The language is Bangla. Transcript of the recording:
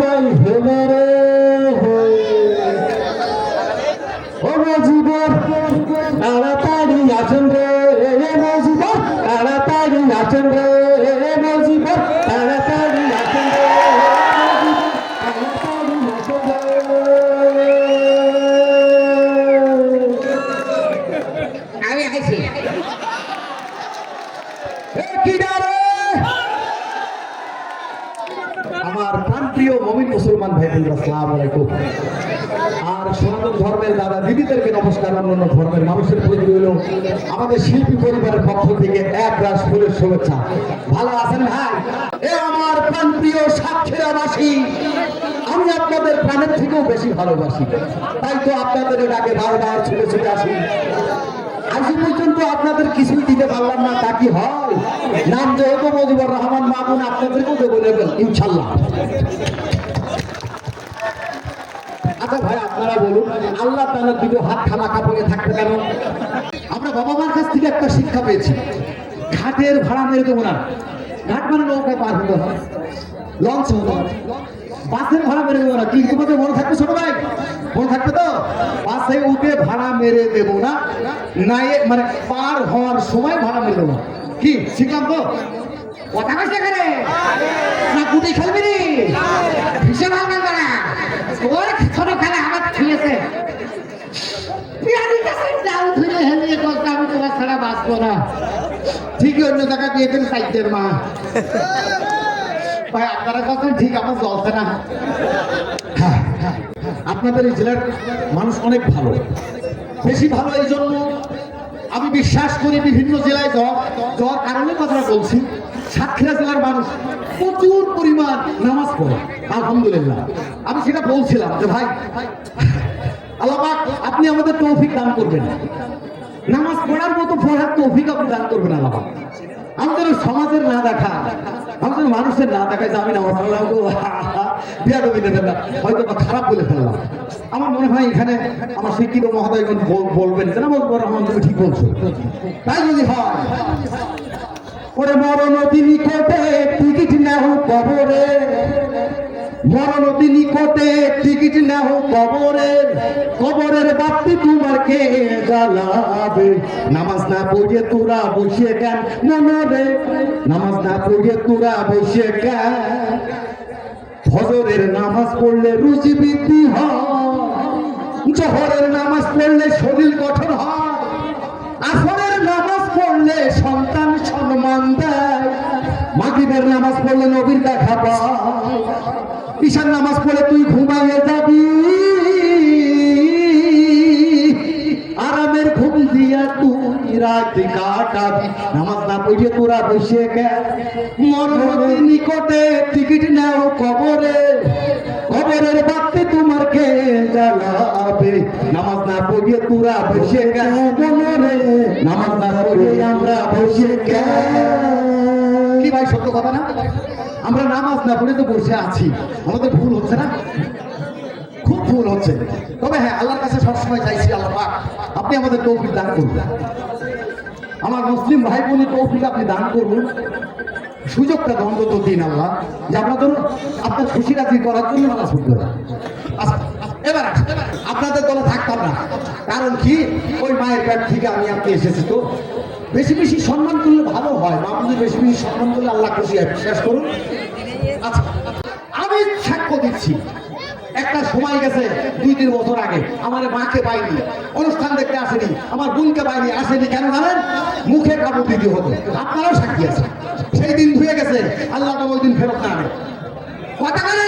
বাদল হলো রে ও মজিবর তাড়াতাড়ি রে রে মজিবর তাড়াতাড়ি নাচন রে রে রে। আমি আইছি। এ কি প্রাণপ্রিয় মমিন মুসলমান ভাই বোনরা আসসালামু আলাইকুম। আর সনাতন ধর্মের দাদা দিদিদেরকে নমস্কার, অন্যান্য ধর্মের মানুষের প্রতি রইল আমাদের শিল্পী পরিবারের পক্ষ থেকে এক রাস ফুলের শুভেচ্ছা। ভালো আছেন ভাই? এ আমার প্রাণপ্রিয় সাক্ষীরাবাসী আমি আপনাদের প্রাণের থেকেও বেশি ভালোবাসি। তাই তো আপনাদের আগে বারবার ছুটে ছুটে আসি। আজ পর্যন্ত আপনাদের কিছুই দিতে পারলাম না, তা কি হয়? নাম যেহেতু মজিবুর রহমান মামুন, আপনাদেরকেও দেবো নেবেন ইনশাল্লাহ। আচ্ছা আপনারা বলুন, আল্লাহ দুটো হাত কেন? আমরা বাবা মার কাছ থেকে একটা শিক্ষা পেয়েছি। ঘাটের ভাড়া মেরে দেবো না। ঘাট মানে নৌকায় পার হতে হয়। লঞ্চ হতে হয়। বাসের ভাড়া মেরে দেবো না। কি তোমাদের মনে থাকবে ছোট ভাই। মনে থাকবে তো? বাসে উঠে ভাড়া মেরে দেবো না। নাই মানে পার হওয়ার সময় ভাড়া মেরে দেবো। কি? শিখলাম তো? কথা কইছ এখানে না কুটি খেলবি নি? ভীষণ হাঙ্গাম করা ওর ছোট খেলা আমার ছুঁয়েছে আমি তোমার ছাড়া বাঁচবো না। ঠিকই অন্য জায়গায় দিয়েছেন সাইডের মা। ভাই আপনারা কথা ঠিক আমার চলছে না। হ্যাঁ, হ্যাঁ, আপনাদের এই জেলার মানুষ অনেক ভালো। বেশি ভালো এই জন্য আমি বিশ্বাস করি বিভিন্ন জেলায় যাওয়া যাওয়ার কারণে কথাটা বলছি সাতক্ষীরা জেলার মানুষ প্রচুর পরিমাণ নামাজ পড়ে আলহামদুলিল্লাহ। আমি সেটা বলছিলাম যে ভাই আল্লাহ আপনি আমাদের তৌফিক দান করবেন। নামাজ পড়ার মতো পড়ার তৌফিক আপনি দান করবেন আল্লাহ। আমাদের সমাজের না দেখা। আমাদের মানুষের না দেখায় যে আমি নামাজ পড়লাম গো বিয়াদবি দেবেন না। হয়তো খারাপ বলে ফেললাম। আমার মনে হয় এখানে আমার শিক্ষিত মহোদয়গণ বল- বলবেন যে না বলব রহমান তুমি ঠিক বলছো। তাই যদি হয়, ওরে মরণ তিনি কোটে টিকিট নাও কবরে। মরণ নিকটে টিকিট কবরের। কবরের তোমার কে জ্বালাবে। নামাজ না তোরা বসে কেন? মনরে নামাজ না তোরা বসে কেন? নামাজ পড়লে রুচি বৃদ্ধি হয়। জহরের নামাজ পড়লে শরীর গঠন হয়। আসরের নামাজ ঈশার নামাজ পড়লে তুই ঘুমাইয়ে যাবি। আরামের ঘুম দিয়া তুই রাত কাটাবি। নামাজ না পড়িয়ে তোরা বসে গেল। নিকটে টিকিট নাও কবরে। কবরের বাড়তে তোমার কে জ্বালাবে? নামাজ না পড়িয়ে তোরা বসে গেল। নামাজ না পড়িয়ে আমরা বসে গেল। কি ভাই, সত্য কথা না? আমরা নামাজ না পড়ে তো বসে আছি। আমাদের ভুল হচ্ছে না? খুব ভুল হচ্ছে। তবে হ্যাঁ আল্লাহর কাছে সবসময় চাইছি আল্লাহ আপনি আমাদের তৌফিক দান করুন। আমার মুসলিম ভাই বোনের তৌফিক আপনি দান করুন। সুযোগটা দ্বন্দ্ব তো দিন আল্লাহ। যে ধরুন আপনার খুশি রাজি করার জন্য নামাজ পড়তে আচ্ছা। আপনাদের দলে থাকতাম না। কারণ কি? ওই মায়ের পেট থেকে আমি আপনি এসেছি তো। বেশি বেশি সম্মান করলে ভালো হয়। মা বেশি বেশি সম্মান করলে আল্লাহ খুশি হয়। শেষ করুন। আচ্ছা আমি সাক্ষ্য দিচ্ছি। একটা সময় গেছে, দুই তিন বছর আগে, আমার মাকে পাইনি। অনুষ্ঠান দেখতে আসেনি। আমার বোনকে পাইনি। আসেনি কেন জানেন? মুখে কাপড় দিতে হতো। আপনারাও সাক্ষী আছে সেই দিন ধুয়ে গেছে। আল্লাহ ওই দিন ফেরত না কথা বলে